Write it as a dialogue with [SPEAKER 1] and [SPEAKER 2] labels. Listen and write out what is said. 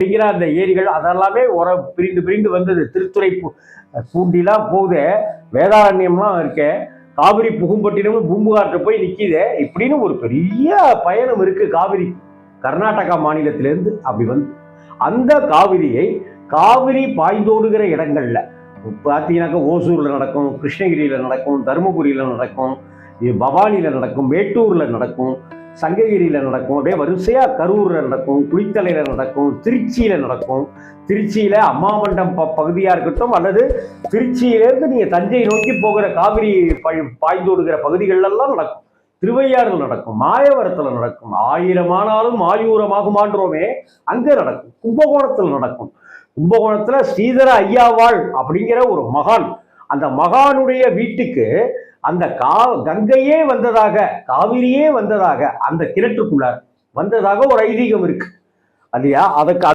[SPEAKER 1] அப்படிங்கிற அந்த ஏரிகள் அதெல்லாமே உர பிரிந்து பிரிந்து வந்தது. திருத்துறை பூ- பூண்டிலாம் போகுது. வேதாரண்யம்லாம் இருக்க. காவிரி புகும்பட்டினமும் பூம்புகார்ட்ட போய் நிற்கிது இப்படின்னு ஒரு பெரிய பயணம் இருக்கு காவிரி. கர்நாடகா மாநிலத்திலேருந்து அப்படி வந்து. அந்த காவிரியை காவிரி பாய்ந்தோடுகிற இடங்கள்ல பார்த்தீங்கன்னாக்கா ஓசூரில் நடக்கும் கிருஷ்ணகிரியில் நடக்கும் தருமபுரியில் நடக்கும் இது நடக்கும் மேட்டூரில் நடக்கும் சங்ககிரியில் நடக்கும் அப்படியே வரிசையாக கரூரில் நடக்கும் குளித்தலையில் நடக்கும் திருச்சியில் நடக்கும். திருச்சியில் அம்மாமண்டம் ப பகுதியாக இருக்கட்டும் அல்லது திருச்சியிலேருந்து நீங்கள் தஞ்சை நோக்கி போகிற காவிரி பாய்- பாய்ந்தோடுகிற பகுதிகளெல்லாம் நடக்கும். திருவையாறுல நடக்கும் மாயவரத்தில் நடக்கும் ஆயிரம் ஆனாலும் ஆயூரமாகுமான்றோமே அங்கே நடக்கும். கும்பகோணத்தில் நடக்கும். கும்பகோணத்தில் ஸ்ரீதர ஐயாவாள் அப்படிங்கிற ஒரு மகான். அந்த மகானுடைய வீட்டுக்கு அந்த கா கங்கையே வந்ததாக காவிரியே வந்ததாக அந்த கிணற்றுக்குள்ளார். வந்ததாக ஒரு ஐதீகம் இருக்கு. இல்லையா அதுக்கு